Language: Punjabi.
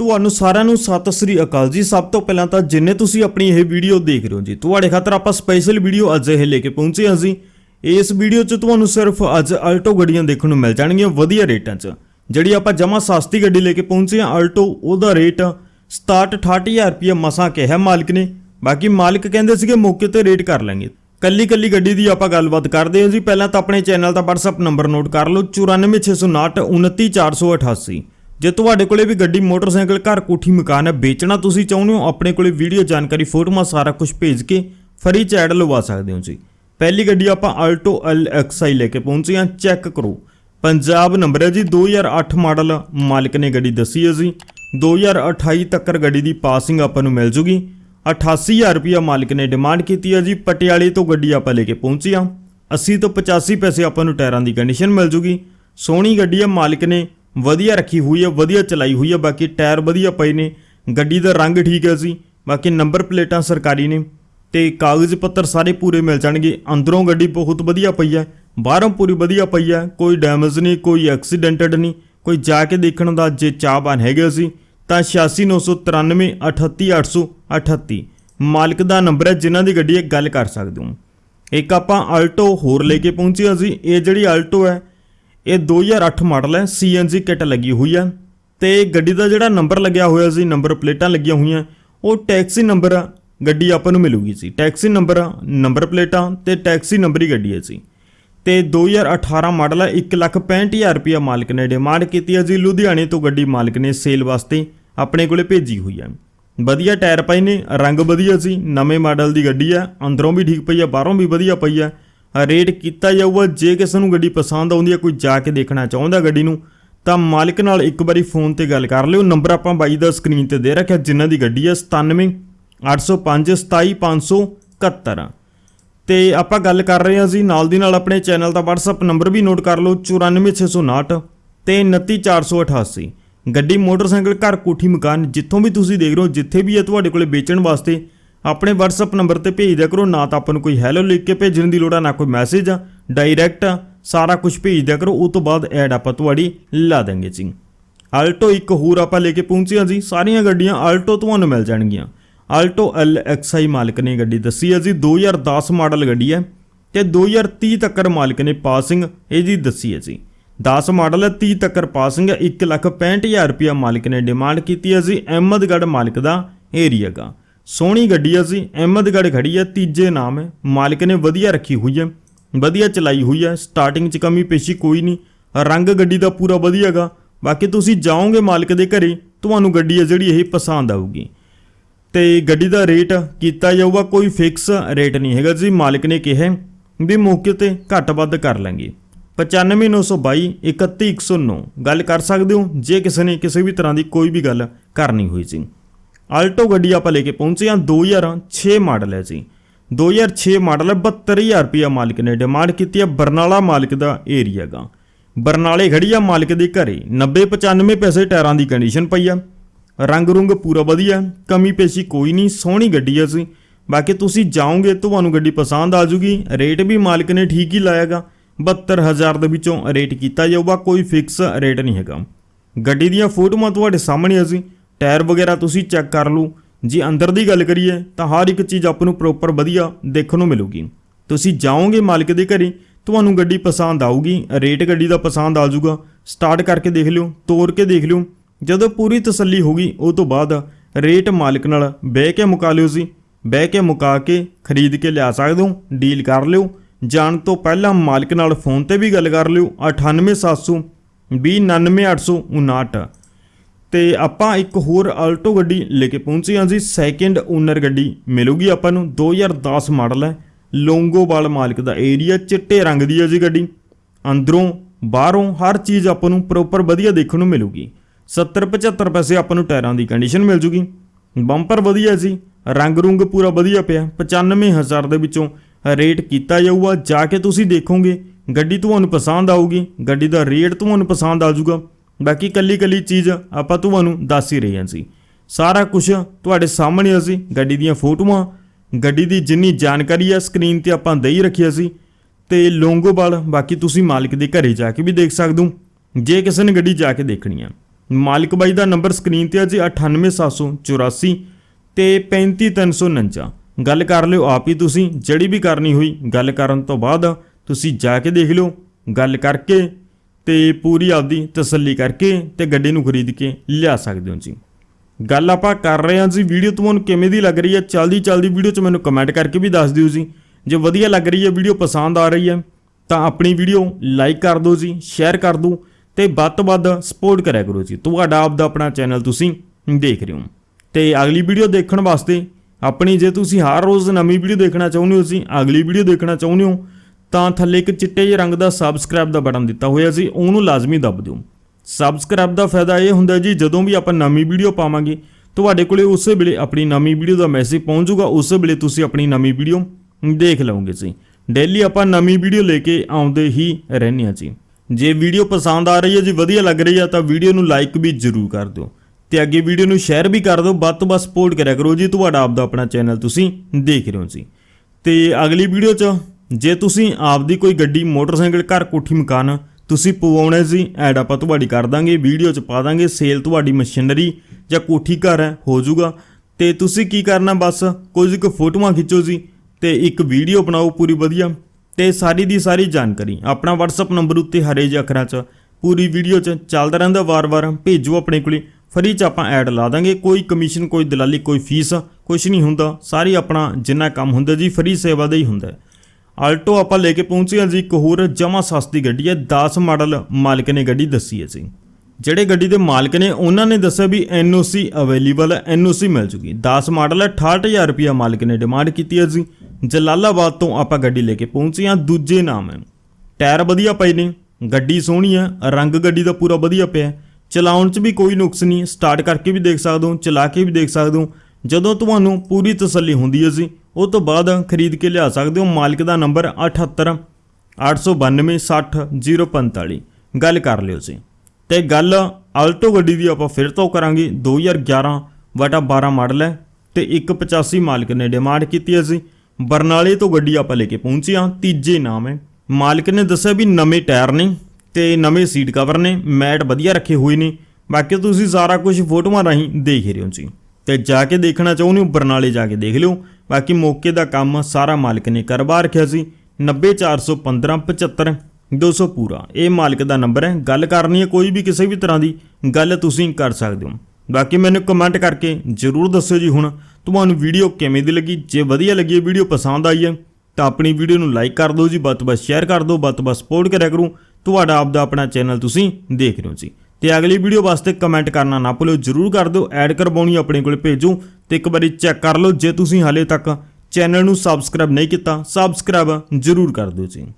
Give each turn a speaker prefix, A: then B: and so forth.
A: ਤੁਹਾਨੂੰ ਸਾਰਿਆਂ ਨੂੰ ਸਤਿ ਸ੍ਰੀ ਅਕਾਲ ਜੀ। ਸਭ ਤੋਂ ਪਹਿਲਾਂ ਤਾਂ ਜਿੰਨੇ ਤੁਸੀਂ ਆਪਣੀ ਇਹ ਵੀਡੀਓ ਦੇਖ ਰਹੇ ਹੋ ਜੀ, ਤੁਹਾਡੇ ਖਾਤਰ ਆਪਾਂ ਸਪੈਸ਼ਲ ਵੀਡੀਓ ਅੱਜ ਇਹ ਲੈ ਕੇ ਪਹੁੰਚੇ ਹਾਂ ਜੀ। ਇਸ ਵੀਡੀਓ 'ਚ ਤੁਹਾਨੂੰ ਸਿਰਫ ਅੱਜ ਆਲਟੋ ਗੱਡੀਆਂ ਦੇਖਣ ਨੂੰ ਮਿਲ ਜਾਣਗੀਆਂ ਵਧੀਆ ਰੇਟਾਂ 'ਚ। ਜਿਹੜੀ ਆਪਾਂ ਜਮਾ ਸਸਤੀ ਗੱਡੀ ਲੈ ਕੇ ਪਹੁੰਚੇ ਹਾਂ ਆਲਟੋ ਉਹਦਾ ਰੇਟ 67 68000 ਰੁਪਏ ਮਸਾਂ ਕਿਹਾ ਮਾਲਕ ਨੇ। ਬਾਕੀ ਮਾਲਕ ਕਹਿੰਦੇ ਸੀਗੇ ਮੌਕੇ ਤੇ ਰੇਟ ਕਰ ਲਾਂਗੇ। ਕੱਲੀ ਕੱਲੀ ਗੱਡੀ ਦੀ ਆਪਾਂ ਗੱਲਬਾਤ ਕਰਦੇ ਹਾਂ ਜੀ। ਪਹਿਲਾਂ ਤਾਂ ਆਪਣੇ ਚੈਨਲ ਦਾ WhatsApp ਨੰਬਰ ਨੋਟ ਕਰ ਲਓ 94659 29488 ਜੇ ਤੁਹਾਡੇ ਕੋਲੇ ਵੀ ਗੱਡੀ, ਮੋਟਰਸਾਈਕਲ, ਘਰ ਕੋਠੀ, ਮਕਾਨ ਹੈ, ਵੇਚਣਾ ਤੁਸੀਂ ਚਾਹੁੰਦੇ ਹੋ, ਆਪਣੇ ਕੋਲੇ ਵੀਡੀਓ ਜਾਣਕਾਰੀ ਫੋਟੋਆਂ ਸਾਰਾ ਕੁਝ ਭੇਜ ਕੇ ਫਰੀ ਚੈਟ ਲਵਾ ਸਕਦੇ ਹੋ ਜੀ। ਪਹਿਲੀ ਗੱਡੀ ਆਪਾਂ ਆਲਟੋ LXI ਲੈ ਕੇ ਪਹੁੰਚੇ ਹਾਂ, ਚੈੱਕ ਕਰੋ। ਪੰਜਾਬ ਨੰਬਰ ਹੈ ਜੀ 2008 ਮਾਡਲ, ਮਾਲਕ ਨੇ ਗੱਡੀ ਦੱਸੀ ਹੈ ਜੀ। 2028 ਤੱਕ ਗੱਡੀ ਦੀ ਪਾਸਿੰਗ ਆਪਾਂ ਨੂੰ ਮਿਲ ਜੂਗੀ। 88000 ਰੁਪਇਆ ਮਾਲਕ ਨੇ ਡਿਮਾਂਡ ਕੀਤੀ ਹੈ ਜੀ, ਪਟਿਆਲੇ ਤੋਂ ਗੱਡੀ ਆਪਾਂ ਲੈ ਕੇ ਪਹੁੰਚੇ ਹਾਂ। 80 ਤੋਂ 85 ਪੈਸੇ ਆਪਾਂ ਨੂੰ ਟਾਇਰਾਂ ਦੀ ਕੰਡੀਸ਼ਨ ਮਿਲ ਜੂਗੀ। ਸੋਹਣੀ ਗੱਡੀ ਹੈ, ਮਾਲਕ ਨੇ ਵਧੀਆ ਰੱਖੀ ਹੋਈ ਹੈ, ਵਧੀਆ ਚਲਾਈ ਹੋਈ ਹੈ, ਬਾਕੀ ਟਾਇਰ ਵਧੀਆ ਪਏ ਨੇ, ਗੱਡੀ ਦਾ ਰੰਗ ਠੀਕ ਹੈ ਜੀ, ਬਾਕੀ ਨੰਬਰ ਪਲੇਟਾਂ ਸਰਕਾਰੀ ਨੇ, ਤੇ ਕਾਗਜ਼ ਪੱਤਰ ਸਾਰੇ ਪੂਰੇ ਮਿਲ ਜਾਣਗੇ, ਅੰਦਰੋਂ ਗੱਡੀ ਬਹੁਤ ਵਧੀਆ ਪਈ ਹੈ, ਬਾਹਰੋਂ ਪੂਰੀ ਵਧੀਆ ਪਈ ਹੈ, ਕੋਈ ਡੈਮੇਜ ਨਹੀਂ, ਕੋਈ ਐਕਸੀਡੈਂਟਡ ਨਹੀਂ, ਕੋਈ ਜਾ ਕੇ ਦੇਖਣ ਦਾ ਜੇ ਚਾਹਵਾਨ ਹੈਗੇ ਸੀ, ਤਾਂ 8699 38838 ਮਾਲਕ ਦਾ ਨੰਬਰ ਹੈ, ਜਿਨ੍ਹਾਂ ਦੀ ਗੱਡੀ ਹੈ, ਗੱਲ ਕਰ ਸਕਦੇ ਹੋ। ਇੱਕ ਆਪਾਂ ਆਲਟੋ ਹੋਰ ਲੈ ਕੇ ਪਹੁੰਚੇ ਹਾਂ ਇਹ ਜਿਹੜੀ ਆਲਟੋ ਹੈ ਇਹ 2008 ਮਾਡਲ ਹੈ ਸੀਐਨਜੀ ਕਿੱਟ ਲੱਗੀ ਹੋਈ ਹੈ ਤੇ ਗੱਡੀ ਦਾ ਜਿਹੜਾ ਨੰਬਰ ਲੱਗਿਆ ਹੋਇਆ ਸੀ ਨੰਬਰ ਪਲੇਟਾਂ ਲੱਗੀਆਂ ਹੋਈਆਂ ਉਹ ਟੈਕਸੀ ਨੰਬਰ ਆ, ਗੱਡੀ ਆਪਾਂ ਨੂੰ ਮਿਲੂਗੀ ਸੀ ਟੈਕਸੀ ਨੰਬਰ ਆ, ਨੰਬਰ ਪਲੇਟਾਂ ਤੇ ਟੈਕਸੀ ਨੰਬਰ ਹੀ ਗੱਡੀ ਹੈ ਸੀ ਤੇ 2018 ਮਾਡਲ ਹੈ 165000 ਰੁਪਇਆ ਮਾਲਕ ਨੇ ਡਿਮਾਂਡ ਕੀਤੀ ਹੈ ਜੀ। ਲੁਧਿਆਣੇ ਤੋਂ ਗੱਡੀ ਮਾਲਕ ਨੇ ਸੇਲ ਵਾਸਤੇ ਆਪਣੇ ਕੋਲੇ ਭੇਜੀ ਹੋਈ ਹੈ। ਵਧੀਆ ਟਾਇਰ ਪਏ ਨੇ ਰੰਗ ਵਧੀਆ ਸੀ ਨਵੇਂ ਮਾਡਲ ਦੀ ਗੱਡੀ ਹੈ ਅੰਦਰੋਂ ਵੀ ਠੀਕ ਪਈ ਆ ਬਾਹਰੋਂ ਵੀ ਵਧੀਆ ਪਈ ਹੈ। ਰੇਟ ਕੀਤਾ ਜਾਊਗਾ। ਜੇ ਕਿਸੇ ਨੂੰ ਗੱਡੀ ਪਸੰਦ ਆਉਂਦੀ ਹੈ, ਕੋਈ ਜਾ ਕੇ ਦੇਖਣਾ ਚਾਹੁੰਦਾ ਗੱਡੀ ਨੂੰ, ਤਾਂ ਮਾਲਕ ਨਾਲ ਇੱਕ ਵਾਰੀ ਫੋਨ ਤੇ ਗੱਲ ਕਰ ਲਿਓ। ਨੰਬਰ ਆਪਾਂ ਬਾਈ ਦਾ ਸਕਰੀਨ ਤੇ ਦੇ ਰੱਖਿਆ, ਜਿਨ੍ਹਾਂ ਦੀ ਗੱਡੀ ਹੈ 97 805 27571 ਤੇ ਆਪਾਂ ਗੱਲ ਕਰ ਰਹੇ ਹਾਂ ਜੀ, ਨਾਲ ਦੀ ਨਾਲ ਆਪਣੇ ਚੈਨਲ ਦਾ WhatsApp ਨੰਬਰ ਵੀ ਨੋਟ ਕਰ ਲਓ 94659 ਤੇ 29488 ਗੱਡੀ ਮੋਟਰਸਾਈਕਲ, ਘਰ ਕੋਠੀ, ਮਕਾਨ, ਜਿੱਥੋਂ ਵੀ ਤੁਸੀਂ ਦੇਖ ਰਹੇ ਹੋ, ਜਿੱਥੇ ਵੀ ਹੈ, ਤੁਹਾਡੇ ਕੋਲੇ ਵੇਚਣ ਵਾਸਤੇ ਆਪਣੇ WhatsApp ਨੰਬਰ ਤੇ ਭੇਜ ਦਿਆ ਕਰੋ, ਨਾ ਤਾਂ ਆਪਾਂ ਨੂੰ ਕੋਈ ਹੈਲੋ ਲਿਖ ਕੇ ਭੇਜਣ ਦੀ ਲੋੜ ਆ, ਨਾ ਕੋਈ ਮੈਸੇਜ ਆ। ਡਾਇਰੈਕਟ ਆ, ਸਾਰਾ ਕੁਝ ਭੇਜ ਦਿਆ ਕਰੋ, ਉਹ ਤੋਂ ਬਾਅਦ ਐਡ ਆਪਾਂ ਤੁਹਾਡੀ ਲਾ ਦਾਂਗੇ ਜੀ। ਆਲਟੋ ਇੱਕ ਹੋਰ ਆਪਾਂ ਲੈ ਕੇ ਪਹੁੰਚੇ ਹਾਂ ਜੀ, ਸਾਰੀਆਂ ਗੱਡੀਆਂ ਆਲਟੋ ਤੁਹਾਨੂੰ ਮਿਲ ਜਾਣਗੀਆਂ। ਆਲਟੋ LXI ਮਾਲਕ ਨੇ ਗੱਡੀ ਦੱਸੀ ਹੈ ਜੀ 2010 ਮਾਡਲ ਗੱਡੀ ਹੈ ਤੇ 2030 ਤੱਕ ਮਾਲਕ ਨੇ ਪਾਸਿੰਗ ਇਹ ਜੀ ਦੱਸੀ ਹੈ ਜੀ। 10 ਮਾਡਲ ਹੈ 30 ਤੱਕ ਪਾਸਿੰਗ ਹੈ 165000 ਰੁਪਇਆ ਮਾਲਕ ਨੇ ਡਿਮਾਂਡ ਕੀਤੀ ਹੈ ਜੀ, ਅਹਿਮਦਗੜ੍ਹ ਮਾਲਕ ਦਾ ਏਰੀਆ ਗਾ। ਸੋਹਣੀ ਗੱਡੀ ਆ ਜੀ ਅਹਿਮਦਗੜ੍ਹ ਖੜੀ ਹੈ ਤੀਜੇ ਨਾਮ ਹੈ। ਮਾਲਕ ਨੇ ਵਧੀਆ ਰੱਖੀ ਹੋਈ ਹੈ, ਵਧੀਆ ਚਲਾਈ ਹੋਈ ਹੈ ਸਟਾਰਟਿੰਗ 'ਚ ਕਮੀ ਪੇਸ਼ੀ ਕੋਈ ਨਹੀਂ, ਰੰਗ ਗੱਡੀ ਦਾ ਪੂਰਾ ਵਧੀਆ ਗਾ। ਬਾਕੀ ਤੁਸੀਂ ਜਾਓਗੇ ਮਾਲਕ ਦੇ ਘਰੇ, ਤੁਹਾਨੂੰ ਗੱਡੀ ਆ ਜਿਹੜੀ ਇਹ ਪਸੰਦ ਆਊਗੀ। ਤੇ ਗੱਡੀ ਦਾ ਰੇਟ ਕੀਤਾ ਜਾਊਗਾ, ਕੋਈ ਫਿਕਸ ਰੇਟ ਨਹੀਂ ਹੈਗਾ ਜੀ, ਮਾਲਕ ਨੇ ਕਿਹਾ ਵੀ ਮੌਕੇ ਤੇ ਘੱਟ ਵੱਧ ਕਰ ਲਾਂਗੇ। 95922 31109 ਗੱਲ ਕਰ ਸਕਦੇ ਹੋ, ਜੇ ਕਿਸੇ ਨੇ ਕਿਸੇ ਵੀ ਤਰ੍ਹਾਂ ਦੀ ਕੋਈ ਵੀ ਗੱਲ ਕਰਨੀ ਹੋਈ ਜੀ ਆਲਟੋ ਗੱਡੀ ਆਪਾਂ ਲੈ ਕੇ ਪਹੁੰਚੇ ਹਾਂ। 2006 ਮਾਡਲ ਹੈ ਜੀ। 2006 ਮਾਡਲ ਹੈ। 72000 ਰੁਪਇਆ ਮਾਲਕ ਨੇ ਡਿਮਾਂਡ ਕੀਤੀ ਹੈ। ਬਰਨਾਲਾ ਮਾਲਕ ਦਾ ਏਰੀਆ ਗਾ ਬਰਨਾਲੇ ਖੜੀ ਆ ਮਾਲਕ ਦੇ ਘਰੇ। 90 95 ਪੈਸੇ ਟਾਇਰਾਂ ਦੀ ਕੰਡੀਸ਼ਨ ਪਈ ਆ। ਰੰਗ ਰੁੰਗ ਪੂਰਾ ਵਧੀਆ। ਕਮੀ ਪੇਸ਼ੀ ਕੋਈ ਨਹੀਂ। ਸੋਹਣੀ ਗੱਡੀ ਆ ਸੀ ਬਾਕੀ ਤੁਸੀਂ ਜਾਓਗੇ, ਤੁਹਾਨੂੰ ਗੱਡੀ ਪਸੰਦ ਆ ਜੂਗੀ। ਰੇਟ ਵੀ ਮਾਲਕ ਨੇ ਠੀਕ ਹੀ ਲਾਇਆਗਾ 72000 ਦੇ ਵਿੱਚੋਂ ਰੇਟ ਕੀਤਾ ਜਾਊਗਾ। ਕੋਈ ਫਿਕਸ ਰੇਟ ਨਹੀਂ ਹੈਗਾ। ਗੱਡੀ ਦੀਆਂ ਫੋਟੋਆਂ ਤੁਹਾਡੇ ਸਾਹਮਣੇ ਆ ਜੀ। ਟਾਇਰ ਵਗੈਰਾ ਤੁਸੀਂ ਚੈੱਕ ਕਰ ਲਓ। ਜੇ ਅੰਦਰ ਦੀ ਗੱਲ ਕਰੀਏ, ਤਾਂ ਹਰ ਇੱਕ ਚੀਜ਼ ਆਪ ਨੂੰ ਪ੍ਰੋਪਰ ਵਧੀਆ ਦੇਖਣ ਨੂੰ ਮਿਲੂਗੀ। ਤੁਸੀਂ ਜਾਓਗੇ ਮਾਲਕ ਦੇ ਘਰੇ, ਤੁਹਾਨੂੰ ਗੱਡੀ ਪਸੰਦ ਆਊਗੀ, ਰੇਟ ਗੱਡੀ ਦਾ ਪਸੰਦ ਆ ਜਾਊਗਾ। ਸਟਾਰਟ ਕਰਕੇ ਦੇਖ ਲਿਓ ਤੋੜ ਕੇ ਦੇਖ ਲਿਓ। ਜਦੋਂ ਪੂਰੀ ਤਸੱਲੀ ਹੋਗੀ ਉਹ ਤੋਂ ਬਾਅਦ ਰੇਟ ਮਾਲਕ ਨਾਲ ਬਹਿ ਕੇ ਮੁਕਾ ਲਿਓ ਸੀ ਬਹਿ ਕੇ ਮੁਕਾ ਕੇ ਖਰੀਦ ਕੇ ਲਿਆ ਸਕਦੇ ਹੋ ਡੀਲ ਕਰ ਲਿਓ। ਜਾਣ ਤੋਂ ਪਹਿਲਾਂ ਮਾਲਕ ਨਾਲ ਫੋਨ ਤੇ ਵੀ ਗੱਲ ਕਰ ਲਿਓ 98700 29859 ਤੇ ਆਪਾਂ ਇੱਕ ਹੋਰ ਆਲਟੋ ਗੱਡੀ ਲੈ ਕੇ ਪਹੁੰਚੇ ਹਾਂ ਜੀ। ਸੈਕਿੰਡ ਓਨਰ ਗੱਡੀ ਮਿਲੂਗੀ ਆਪਾਂ ਨੂੰ। 2010 ਮਾਡਲ ਹੈ। ਲੋਂਗੋਵਾਲ ਮਾਲਕ ਦਾ ਏਰੀਆ ਚਿੱਟੇ ਰੰਗ ਦੀ ਹੈ ਜੀ ਗੱਡੀ। ਅੰਦਰੋਂ, ਬਾਹਰੋਂ ਹਰ ਚੀਜ਼ ਆਪਾਂ ਨੂੰ ਪ੍ਰੋਪਰ ਵਧੀਆ ਦੇਖਣ ਨੂੰ ਮਿਲੂਗੀ। 70 75 ਪੈਸੇ ਆਪਾਂ ਨੂੰ ਟਾਇਰਾਂ ਦੀ ਕੰਡੀਸ਼ਨ ਮਿਲ ਜੂਗੀ। ਬੰਪਰ ਵਧੀਆ ਜੀ। ਰੰਗ ਰੁੰਗ ਪੂਰਾ ਵਧੀਆ ਪਿਆ। 95000 ਦੇ ਵਿੱਚੋਂ ਰੇਟ ਕੀਤਾ ਜਾਊਗਾ। ਜਾ ਕੇ ਤੁਸੀਂ ਦੇਖੋਗੇ, ਗੱਡੀ ਤੁਹਾਨੂੰ ਪਸੰਦ ਆਊਗੀ। ਗੱਡੀ ਦਾ ਰੇਟ ਤੁਹਾਨੂੰ ਪਸੰਦ ਆ ਜਾਊਗਾ। ਬਾਕੀ ਕੱਲੀ ਕੱਲੀ ਚੀਜ਼ ਆਪਾਂ ਤੁਹਾਨੂੰ ਦੱਸ ਹੀ ਰਹੇ ਹਾਂ ਸੀ। ਸਾਰਾ ਕੁਝ ਤੁਹਾਡੇ ਸਾਹਮਣੇ ਅਸੀਂ, ਗੱਡੀ ਦੀਆਂ ਫੋਟੋਆਂ, ਗੱਡੀ ਦੀ ਜਿੰਨੀ ਜਾਣਕਾਰੀ ਆ ਸਕਰੀਨ ਤੇ ਆਪਾਂ ਦੇਈ ਹੀ ਰੱਖਿਆ ਸੀ। ਤੇ ਲੋਂਗੋਵਾਲ, ਬਾਕੀ ਤੁਸੀਂ ਮਾਲਕ ਦੇ ਘਰੇ ਜਾ ਕੇ ਵੀ ਦੇਖ ਸਕਦੇ ਹੋ। ਜੇ ਕਿਸੇ ਨੇ ਗੱਡੀ ਜਾ ਕੇ ਦੇਖਣੀ ਆ। ਮਾਲਕ ਬਾਈ ਦਾ ਨੰਬਰ ਸਕਰੀਨ ਤੇ ਆ ਜੀ 98784 ਤੇ 35349 ਗੱਲ ਕਰ ਲਿਓ ਆਪ ਹੀ ਤੁਸੀਂ, ਜਿਹੜੀ ਵੀ ਕਰਨੀ ਹੋਈ, ਗੱਲ ਕਰਨ ਤੋਂ ਬਾਅਦ ਤੁਸੀਂ ਜਾ ਕੇ ਦੇਖ ਲਿਓ। ਗੱਲ ਕਰਕੇ ਤੇ ਪੂਰੀ ਆਪਦੀ ਤਸੱਲੀ ਕਰਕੇ ਤੇ ਗੱਡੀ ਨੂੰ ਖਰੀਦ ਕੇ ਲਿਆ ਸਕਦੇ ਹੋ ਜੀ। ਗੱਲ ਆਪਾਂ ਕਰ ਰਹੇ ਹਾਂ ਜੀ, ਵੀਡੀਓ ਤੁਹਾਨੂੰ ਕਿਵੇਂ ਦੀ ਲੱਗ ਰਹੀ ਹੈ, ਚਲਦੀ ਚਲਦੀ ਵੀਡੀਓ 'ਚ ਮੈਨੂੰ ਕਮੈਂਟ ਕਰਕੇ ਵੀ ਦੱਸ ਦਿਓ ਜੀ। ਜੇ ਵਧੀਆ ਲੱਗ ਰਹੀ ਹੈ, ਵੀਡੀਓ ਪਸੰਦ ਆ ਰਹੀ ਹੈ, ਤਾਂ ਆਪਣੀ ਵੀਡੀਓ ਲਾਈਕ ਕਰ ਦਿਓ ਜੀ ਸ਼ੇਅਰ ਕਰ ਦਿਓ ਤੇ ਵੱਧ ਤੋਂ ਵੱਧ ਸਪੋਰਟ ਕਰਿਆ ਕਰੋ ਜੀ। ਤੁਹਾਡਾ ਆਪਦਾ ਆਪਣਾ ਚੈਨਲ ਤੁਸੀਂ ਦੇਖ ਰਹੇ ਹੋ। ਤੇ ਅਗਲੀ ਵੀਡੀਓ ਦੇਖਣ ਵਾਸਤੇ ਆਪਣੀ, ਜੇ ਤੁਸੀਂ ਹਰ ਰੋਜ਼ ਨਵੀਂ ਵੀਡੀਓ ਦੇਖਣਾ ਚਾਹੁੰਦੇ ਹੋ ਜੀ, ਅਗਲੀ ਵੀਡੀਓ ਦੇਖਣਾ ਚਾਹੁੰਦੇ ਹੋ ਤਾਂ ਥੱਲੇ ਇੱਕ ਚਿੱਟੇ ਜਿਹੇ ਰੰਗ ਦਾ ਸਬਸਕ੍ਰਾਈਬ ਦਾ ਬਟਨ ਦਿੱਤਾ ਹੋਇਆ ਸੀ, ਉਹਨੂੰ ਲਾਜ਼ਮੀ ਦੱਬ ਦਿਓ। ਸਬਸਕ੍ਰਾਈਬ ਦਾ ਫਾਇਦਾ ਇਹ ਹੁੰਦਾ ਜੀ, ਜਦੋਂ ਵੀ ਆਪਾਂ ਨਵੀਂ ਵੀਡੀਓ ਪਾਵਾਂਗੇ, ਤੁਹਾਡੇ ਕੋਲੇ ਉਸੇ ਵੇਲੇ ਆਪਣੀ ਨਵੀਂ ਵੀਡੀਓ ਦਾ ਮੈਸੇਜ ਪਹੁੰਚ ਜਾਊਗਾ, ਉਸੇ ਵੇਲੇ ਤੁਸੀਂ ਆਪਣੀ ਨਵੀਂ ਵੀਡੀਓ ਦੇਖ ਲਓਗੇ ਜੀ। ਡੇਲੀ ਆਪਾਂ ਨਵੀਂ ਵੀਡੀਓ ਲੈ ਕੇ ਆਉਂਦੇ ਹੀ ਰਹਿੰਦੇ ਹਾਂ ਜੀ। ਜੇ ਵੀਡੀਓ ਪਸੰਦ ਆ ਰਹੀ ਹੈ ਜੀ, ਵਧੀਆ ਲੱਗ ਰਹੀ ਹੈ, ਤਾਂ ਵੀਡੀਓ ਨੂੰ ਲਾਈਕ ਵੀ ਜ਼ਰੂਰ ਕਰ ਦਿਓ। ਤੇ ਅੱਗੇ ਵੀਡੀਓ ਨੂੰ ਸ਼ੇਅਰ ਵੀ ਕਰ ਦਿਓ, ਵੱਧ ਤੋਂ ਵੱਧ ਸਪੋਰਟ ਕਰਿਆ ਕਰੋ ਜੀ, ਤੁਹਾਡਾ ਆਪਦਾ ਆਪਣਾ ਚੈਨਲ ਤੁਸੀਂ ਦੇਖ ਰਹੇ ਹੋ ਜੀ। ਤੇ ਅਗਲੀ ਵੀਡੀਓ 'ਚ ਜੇ ਤੁਸੀਂ ਆਪਦੀ ਕੋਈ ਗੱਡੀ, ਮੋਟਰਸਾਈਕਲ, ਘਰ ਕੋਠੀ ਮਕਾਨ ਤੁਸੀਂ ਪਵਾਉਣਾ ਜੀ ਐਡ ਆਪਾਂ ਤੁਹਾਡੀ ਕਰ ਦਾਂਗੇ, ਵੀਡੀਓ 'ਚ ਪਾ ਦਾਂਗੇ ਸੇਲ ਤੁਹਾਡੀ ਮਸ਼ੀਨਰੀ ਜਾਂ ਕੋਠੀ ਘਰ ਹੈ ਹੋ ਜਾਊਗਾ। ਤੇ ਤੁਸੀਂ ਕੀ ਕਰਨਾ ਬਸ, ਕੁਝ ਕੁ ਫੋਟੋਆਂ ਖਿੱਚੋ ਜੀ ਤੇ ਇੱਕ ਵੀਡੀਓ ਬਣਾਓ ਪੂਰੀ ਵਧੀਆ। ਤੇ ਸਾਰੀ ਦੀ ਸਾਰੀ ਜਾਣਕਾਰੀ ਆਪਣਾ WhatsApp ਨੰਬਰ ਉੱਤੇ ਹਰੇ ਜਿਹੇ ਅੱਖਰਾਂ 'ਚ ਪੂਰੀ ਵੀਡੀਓ 'ਚ ਚੱਲਦਾ ਰਹਿੰਦਾ ਵਾਰ-ਵਾਰ, ਭੇਜੋ ਆਪਣੇ ਕੋਲੇ। ਫਰੀ 'ਚ ਆਪਾਂ ਐਡ ਲਾ ਦਾਂਗੇ, ਕੋਈ ਕਮਿਸ਼ਨ, ਕੋਈ ਦਲਾਲੀ, ਕੋਈ ਫੀਸ ਕੁਝ ਨਹੀਂ ਹੁੰਦਾ, ਸਾਰੀ ਆਪਣਾ ਜਿੰਨਾ ਕੰਮ ਹੁੰਦਾ ਜੀ, ਫਰੀ ਸੇਵਾ ਦਾ ਹੀ ਹੁੰਦਾ। ਆਲਟੋ ਆਪਾਂ ਲੈ ਕੇ ਪਹੁੰਚੇ ਹਾਂ ਜੀ, ਇੱਕ ਹੋਰ ਜਮਾ ਸਸਤੀ ਗੱਡੀ ਹੈ 10 ਮਾਡਲ ਮਾਲਕ ਨੇ ਗੱਡੀ ਦੱਸੀ ਹੈ ਜੀ। ਜਿਹੜੇ ਗੱਡੀ ਦੇ ਮਾਲਕ ਨੇ, ਉਹਨਾਂ ਨੇ ਦੱਸਿਆ ਵੀ NOC ਅਵੇਲੇਬਲ ਹੈ NOC ਮਿਲ ਜੂਗੀ। 10 ਮਾਡਲ ਹੈ 68000 ਰੁਪਿਆ ਮਾਲਕ ਨੇ ਡਿਮਾਂਡ ਕੀਤੀ ਹੈ ਜੀ। ਜਲਾਲਾਬਾਦ ਤੋਂ ਆਪਾਂ ਗੱਡੀ ਲੈ ਕੇ ਪਹੁੰਚੇ ਹਾਂ, ਦੂਜੇ ਨਾਮ ਹੈ। ਟਾਇਰ ਵਧੀਆ ਪਏ ਨੇ, ਗੱਡੀ ਸੋਹਣੀ ਹੈ, ਰੰਗ ਗੱਡੀ ਦਾ ਪੂਰਾ ਵਧੀਆ ਪਿਆ ਚਲਾਉਣ 'ਚ ਵੀ ਕੋਈ ਨੁਕਸ ਨਹੀਂ ਸਟਾਰਟ ਕਰਕੇ ਵੀ ਦੇਖ ਸਕਦੇ ਹੋ, ਚਲਾ ਕੇ ਵੀ ਦੇਖ ਸਕਦੇ ਹੋ। ਜਦੋਂ ਤੁਹਾਨੂੰ ਪੂਰੀ ਤਸੱਲੀ ਹੁੰਦੀ ਹੈ ਜੀ ਉਹ ਤੋਂ ਬਾਅਦ ਖਰੀਦ ਕੇ ਲਿਆ ਸਕਦੇ ਹੋ। ਮਾਲਕ ਦਾ ਨੰਬਰ 78 892 60 045 ਗੱਲ ਕਰ ਲਿਓ ਜੀ। ਤੇ ਗੱਲ ਆਲਟੋ ਗੱਡੀ ਦੀ ਆਪਾਂ ਫਿਰ ਤੋਂ ਕਰਾਂਗੇ। 2011 ਵਟਾ 12 ਮਾਡਲ ਹੈ ਤੇ 185 ਮਾਲਕ ਨੇ ਡਿਮਾਂਡ ਕੀਤੀ ਹੈ ਜੀ। ਬਰਨਾਲੇ ਤੋਂ ਗੱਡੀ ਆਪਾਂ ਲੈ ਕੇ ਪਹੁੰਚੇ ਹਾਂ। ਤੀਜੇ ਨਾਮ ਹੈ। ਮਾਲਕ ਨੇ ਦੱਸਿਆ ਵੀ ਨਵੇਂ ਟਾਇਰ ਨੇ ਤੇ ਨਵੇਂ ਸੀਟ ਕਵਰ ਨੇ, ਮੈਟ ਵਧੀਆ ਰੱਖੇ ਹੋਏ ਨੇ। ਬਾਕੀ ਤੁਸੀਂ ਸਾਰਾ ਕੁਝ ਫੋਟੋਆਂ ਰਾਹੀਂ ਦੇਖ ਰਹੇ ਹੋ ਜੀ। ਤੇ ਜਾ ਕੇ ਦੇਖਣਾ ਚਾਹੁੰਦੇ ਹੋ, ਬਰਨਾਲੇ ਜਾ ਕੇ ਦੇਖ ਲਿਓ। ਬਾਕੀ ਮੌਕੇ ਦਾ ਕੰਮ ਸਾਰਾ ਮਾਲਕ ਨੇ ਕਰਵਾ ਰੱਖਿਆ ਸੀ। 90415 200 ਪੂਰਾ। ਇਹ ਮਾਲਕ ਦਾ ਨੰਬਰ ਹੈ। ਗੱਲ ਕਰਨੀ ਹੈ ਕੋਈ ਵੀ ਕਿਸੇ ਵੀ ਤਰ੍ਹਾਂ ਦੀ। ਗੱਲ ਤੁਸੀਂ ਕਰ ਸਕਦੇ ਹੋ। ਬਾਕੀ ਮੈਨੂੰ ਕਮੈਂਟ ਕਰਕੇ ਜਰੂਰ ਦੱਸਿਓ ਜੀ ਹੁਣ। ਤੁਹਾਨੂੰ ਵੀਡੀਓ ਕਿਵੇਂ ਦੀ ਲੱਗੀ? ਜੇ ਵਧੀਆ ਲੱਗੀ ਹੈ, ਵੀਡੀਓ ਪਸੰਦ ਆਈ ਹੈ, ਤਾਂ ਆਪਣੀ ਵੀਡੀਓ ਨੂੰ ਲਾਈਕ ਕਰ ਦਿਓ ਜੀ। ਵੱਧ ਤੋਂ ਵੱਧ ਸ਼ੇਅਰ ਕਰ ਦਿਓ। ਵੱਧ ਤੋਂ ਵੱਧ ਸਪੋਰਟ ਕਰਿਆ ਕਰੋ। ਤੁਹਾਡਾ ਆਪਦਾ ਆਪਣਾ ਚੈਨਲ ਤੁਸੀਂ ਦੇਖ ਰਹੇ ਹੋ ਜੀ। ਤੇ ਅਗਲੀ ਵੀਡੀਓ ਵਾਸਤੇ ਕਮੈਂਟ ਕਰਨਾ ਨਾ ਭੁੱਲਿਓ, ਜਰੂਰ ਕਰ ਦਿਓ ਐਡ ਕਰਵਾਉਣੀ ਆਪਣੇ ਕੋਲ ਭੇਜੋ ਤੇ ਇੱਕ ਵਾਰੀ ਚੈੱਕ ਕਰ ਲਓ ਜੇ ਤੁਸੀਂ ਹਾਲੇ ਤੱਕ ਚੈਨਲ ਨੂੰ ਸਬਸਕ੍ਰਾਈਬ ਨਹੀਂ ਕੀਤਾ ਸਬਸਕ੍ਰਾਈਬ ਜਰੂਰ ਕਰ ਦਿਓ ਜੀ।